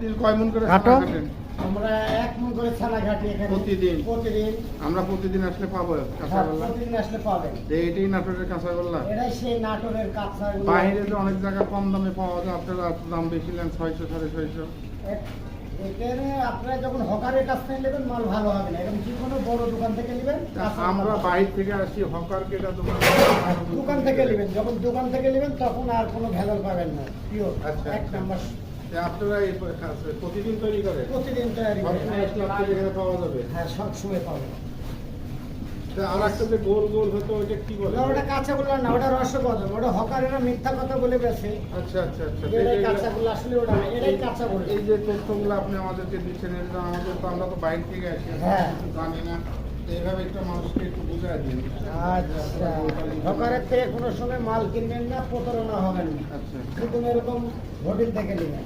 প্রতিদিন কয় মন করে কাটো। ছানা কাটেন? আমরা এক মন করে ছানা ঘাটি এখানে। প্রতিদিন? প্রতিদিন। আমরা প্রতিদিন আসলে পাবো হ্যাঁ, কাঁচাগোল্লা প্রতিদিন আসলে পাবেন যে এটাই নাটোরের কাঁচাগোল্লা এটাই সেই নাটোরের কাঁচা বাইরে যে অনেক জায়গায় কম দামে পাওয়া যায় আপনারা এত দাম বেশি নেন ছয়শো সাড়ে ছয়শো। এখানে আপনারা যখন হকারের কাছ থেকে নেবেন মাল ভালো হবে না। এরকম যে কোনো বড় দোকান থেকে নেবেন আমরা বাইরে থেকে আসি হকার কেটা দোকান দোকান থেকে নেবেন। যখন দোকান থেকে নেবেন তখন আর কোনো ভেজাল পাবেন না। পিওর আচ্ছা, এক আচ্ছা। নাম্বার। আপনারা প্রতিদিন তৈরি করেন? প্রতিদিন তৈরি করেন আপনাদের এখানে পাওয়া যাবে? হ্যাঁ সব সময় পাবেন তা আর একটা যে গোল গোল হতো ওইটা কি বলে? না, ওটা কাঁচাগুলো না ওটা রসগোল্লা। ওটা হকারেরা মিথ্যা কথা বলে বেছে। আচ্ছা আচ্ছা আচ্ছা। এটাই যে- আসলে ওটা এটাই কাঁচা এই যে তথ্যগুলো আপনি আমাদেরকে দিচ্ছেন এটা আমাদের তো আমরা তো বাইরে থেকে আসি হ্যাঁ। জানি না। তো এইভাবে একটা মানুষকে একটু বুঝাই দিন। আচ্ছা। হকারের থেকে কোনো সময় মাল কিনবেন না প্রতারণা হবেন না। আচ্ছা। শুধু এরকম হোটেল থেকে নেবেন।